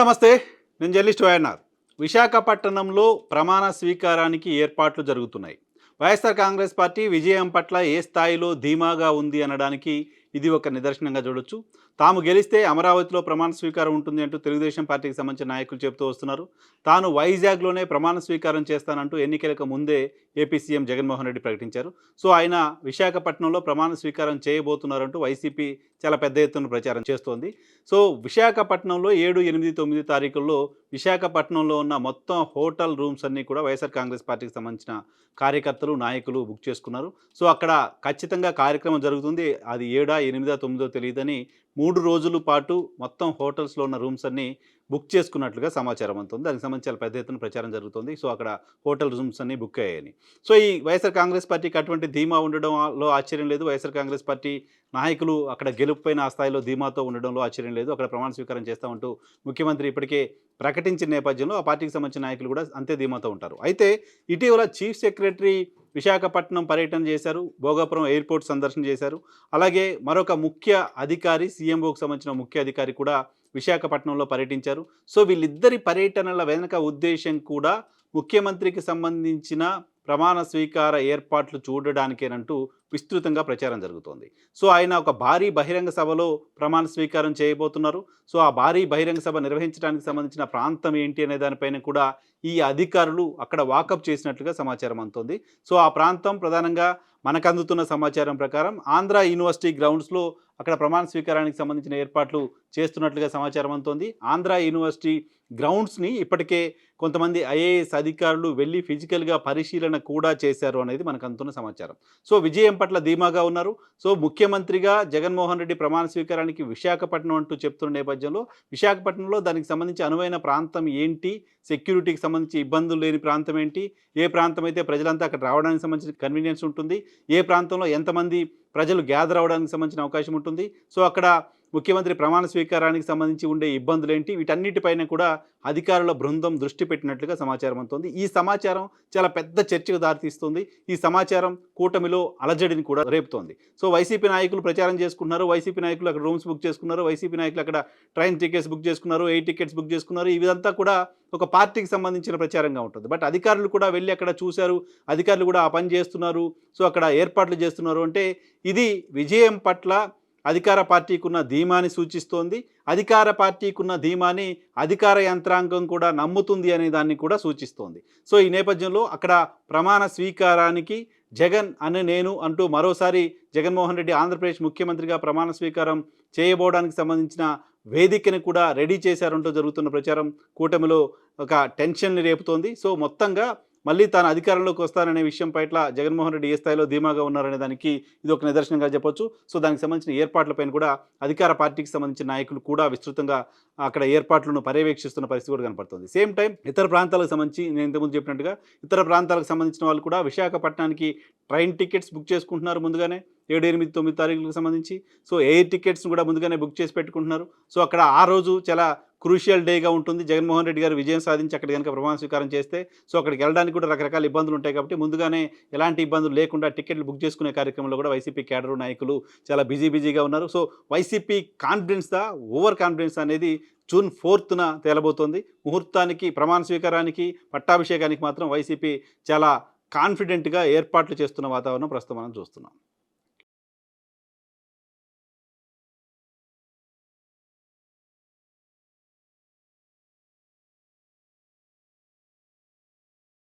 నమస్తే నేను journalist YNR. విశాఖపట్నంలో ప్రమాణ స్వీకారానికి ఏర్పాట్లు జరుగుతున్నాయి. వైఎస్ఆర్ కాంగ్రెస్ పార్టీ విజయం పట్ల ఏ స్థాయిలో ధీమాగా ఉంది అనడానికి ఇది ఒక నిదర్శనంగా చూడొచ్చు. తాము గెలిస్తే అమరావతిలో ప్రమాణ స్వీకారం ఉంటుంది అంటూ తెలుగుదేశం పార్టీకి సంబంధించిన నాయకులు చెబుతూ వస్తున్నారు. తాను వైజాగ్లోనే ప్రమాణ స్వీకారం చేస్తానంటూ ఎన్నికలకు ముందే ఏపీ సీఎం జగన్మోహన్ రెడ్డి ప్రకటించారు. సో ఆయన విశాఖపట్నంలో ప్రమాణ స్వీకారం చేయబోతున్నారంటూ వైసీపీ చాలా పెద్ద ఎత్తున ప్రచారం చేస్తోంది. సో విశాఖపట్నంలో ఏడు ఎనిమిది తొమ్మిది తారీఖుల్లో విశాఖపట్నంలో ఉన్న మొత్తం హోటల్ రూమ్స్ అన్నీ కూడా వైఎస్ఆర్ కాంగ్రెస్ పార్టీకి సంబంధించిన కార్యకర్తలు నాయకులు బుక్ చేసుకున్నారు. సో అక్కడ ఖచ్చితంగా కార్యక్రమం జరుగుతుంది. అది ఏడా ఎనిమిదో తొమ్మిదో తెలియదని మూడు రోజుల పాటు మొత్తం హోటల్స్లో ఉన్న రూమ్స్ అన్నీ బుక్ చేసుకున్నట్లుగా సమాచారం అందుతుంది. దానికి సంబంధించి పెద్ద ఎత్తున ప్రచారం జరుగుతుంది. సో అక్కడ హోటల్ రూమ్స్ అన్నీ బుక్ అయ్యాయని. సో ఈ వైఎస్ఆర్ కాంగ్రెస్ పార్టీకి అటువంటి ధీమా ఉండడంలో ఆశ్చర్యం లేదు. వైఎస్ఆర్ కాంగ్రెస్ పార్టీ నాయకులు అక్కడ గెలుపుపైన ఆ స్థాయిలో ధీమాతో ఉండడంలో ఆశ్చర్యం లేదు. అక్కడ ప్రమాణ స్వీకారం చేస్తామంటూ ముఖ్యమంత్రి ఇప్పటికే ప్రకటించిన నేపథ్యంలో ఆ పార్టీకి సంబంధించిన నాయకులు కూడా అంతే ధీమాతో ఉంటారు. అయితే ఇటీవల చీఫ్ సెక్రటరీ విశాఖపట్నం పర్యటన చేశారు భోగాపురం ఎయిర్పోర్ట్ సందర్శన చేశారు. అలాగే మరొక ముఖ్య అధికారి సీఎంఓకు సంబంధించిన ముఖ్య అధికారి కూడా విశాఖపట్నంలో పర్యటించారు. సో వీళ్ళిద్దరి పర్యటనల వెనుక ఉద్దేశం కూడా ముఖ్యమంత్రికి సంబంధించిన ప్రమాణ స్వీకార ఏర్పాట్లు చూడడానికేనంటూ విస్తృతంగా ప్రచారం జరుగుతోంది. సో ఆయన ఒక భారీ బహిరంగ సభలో ప్రమాణ స్వీకారం చేయబోతున్నారు. సో ఆ భారీ బహిరంగ సభ నిర్వహించడానికి సంబంధించిన ప్రాంతం ఏంటి అనే దానిపైన కూడా ఈ అధికారులు అక్కడ వాకప్ చేసినట్లుగా సమాచారం అందుతోంది. సో ఆ ప్రాంతం ప్రధానంగా మనకు అందుతున్న సమాచారం ప్రకారం ఆంధ్ర యూనివర్సిటీ గ్రౌండ్స్లో అక్కడ ప్రమాణ స్వీకారానికి సంబంధించిన ఏర్పాట్లు చేస్తున్నట్లుగా సమాచారం అందుతోంది. ఆంధ్ర యూనివర్సిటీ గ్రౌండ్స్ని ఇప్పటికే కొంతమంది ఐఏఎస్ అధికారులు వెళ్ళి ఫిజికల్గా పరిశీలన కూడా చేశారు అనేది మనకు అందుతున్న సమాచారం. సో విజయం పట్ల ధీమాగా ఉన్నారు. సో ముఖ్యమంత్రిగా జగన్మోహన్ రెడ్డి ప్రమాణ స్వీకారానికి విశాఖపట్నం అంటూ చెప్తున్న నేపథ్యంలో విశాఖపట్నంలో దానికి సంబంధించి అనువైన ప్రాంతం ఏంటి? సెక్యూరిటీకి సంబంధించి ఇబ్బందులు లేని ప్రాంతం ఏంటి? ఏ ప్రాంతం అయితే ప్రజలంతా అక్కడ రావడానికి సంబంధించిన కన్వీనియన్స్ ఉంటుంది? ఏ ప్రాంతంలో ఎంతమంది ప్రజలు గ్యాదర్ అవడానికి సంబంధించిన అవకాశం ఉంటుంది. సో అక్కడ ముఖ్యమంత్రి ప్రమాణ స్వీకారానికి సంబంధించి ఉండే ఇబ్బందులు ఏంటి వీటన్నిటిపైన కూడా అధికారుల బృందం దృష్టి పెట్టినట్లుగా సమాచారం అందుతుంది. ఈ సమాచారం చాలా పెద్ద చర్చకు దారితీస్తుంది. ఈ సమాచారం కూటమిలో అలజడిని కూడా రేపుతోంది. సో వైసీపీ నాయకులు ప్రచారం చేసుకున్నారు వైసీపీ నాయకులు అక్కడ రూమ్స్ బుక్ చేసుకున్నారు. వైసీపీ నాయకులు అక్కడ ట్రైన్ టికెట్స్ బుక్ చేసుకున్నారు. ఎయిర్ టికెట్స్ బుక్ చేసుకున్నారు. ఇదంతా కూడా ఒక పార్టీకి సంబంధించిన ప్రచారంగా ఉంటుంది. బట్ అధికారులు కూడా వెళ్ళి అక్కడ చూశారు. అధికారులు కూడా ఆ పని చేస్తున్నారు. సో అక్కడ ఏర్పాట్లు చేస్తున్నారు. అంటే ఇది విజయం పట్ల అధికార పార్టీకున్న ధీమాని సూచిస్తోంది. అధికార పార్టీకున్న ధీమాని అధికార యంత్రాంగం కూడా నమ్ముతుంది అనే దాన్ని కూడా సూచిస్తోంది. సో ఈ నేపథ్యంలో అక్కడ ప్రమాణ స్వీకారానికి జగన్ అనే నేను అంటూ మరోసారి జగన్మోహన్ రెడ్డి ఆంధ్రప్రదేశ్ ముఖ్యమంత్రిగా ప్రమాణ స్వీకారం చేయబోవడానికి సంబంధించిన వేదికను కూడా రెడీ చేశారంటూ జరుగుతున్న ప్రచారం కూటమిలో ఒక టెన్షన్ని రేపుతోంది. సో మొత్తంగా మళ్ళీ తాను అధికారంలోకి వస్తాననే విషయం పట్ల జగన్మోహన్ రెడ్డి ఏ స్థాయిలో ధీమాగా ఉన్నారనే దానికి ఇది ఒక నిదర్శనంగా చెప్పొచ్చు. సో దానికి సంబంధించిన ఏర్పాట్లపైన కూడా అధికార పార్టీకి సంబంధించిన నాయకులు కూడా విస్తృతంగా అక్కడ ఏర్పాట్లను పర్యవేక్షిస్తున్న పరిస్థితి కూడా కనపడుతుంది. సేమ్ టైం ఇతర ప్రాంతాలకు సంబంధించి నేను ఇంతకుముందు చెప్పినట్టుగా ఇతర ప్రాంతాలకు సంబంధించిన వాళ్ళు కూడా విశాఖపట్నానికి ట్రైన్ టికెట్స్ బుక్ చేసుకుంటున్నారు ముందుగానే. ఏడు ఎనిమిది తొమ్మిది తారీఖులకు సంబంధించి. సో ఎయిర్ టికెట్స్ కూడా ముందుగానే బుక్ చేసి పెట్టుకుంటున్నారు. సో అక్కడ ఆ రోజు చాలా క్రూషియల్ డేగా ఉంటుంది. జగన్మోహన్ రెడ్డి గారు విజయం సాధించి అక్కడ కనుక ప్రమాణ స్వీకారం చేస్తే సో అక్కడికి వెళ్ళడానికి కూడా రకరకాల ఇబ్బందులు ఉంటాయి కాబట్టి ముందుగానే ఎలాంటి ఇబ్బందులు లేకుండా టికెట్లు బుక్ చేసుకునే కార్యక్రమంలో కూడా వైసీపీ కేడరు నాయకులు చాలా బిజీ బిజీగా ఉన్నారు. సో వైసీపీ కాన్ఫిడెన్స్దా ఓవర్ కాన్ఫిడెన్స్ అనేది జూన్ ఫోర్త్న తేలబోతోంది. ముహూర్తానికి ప్రమాణ స్వీకారానికి పట్టాభిషేకానికి మాత్రం వైసీపీ చాలా కాన్ఫిడెంట్గా ఏర్పాట్లు చేస్తున్న వాతావరణం ప్రస్తుతం మనం చూస్తున్నాం.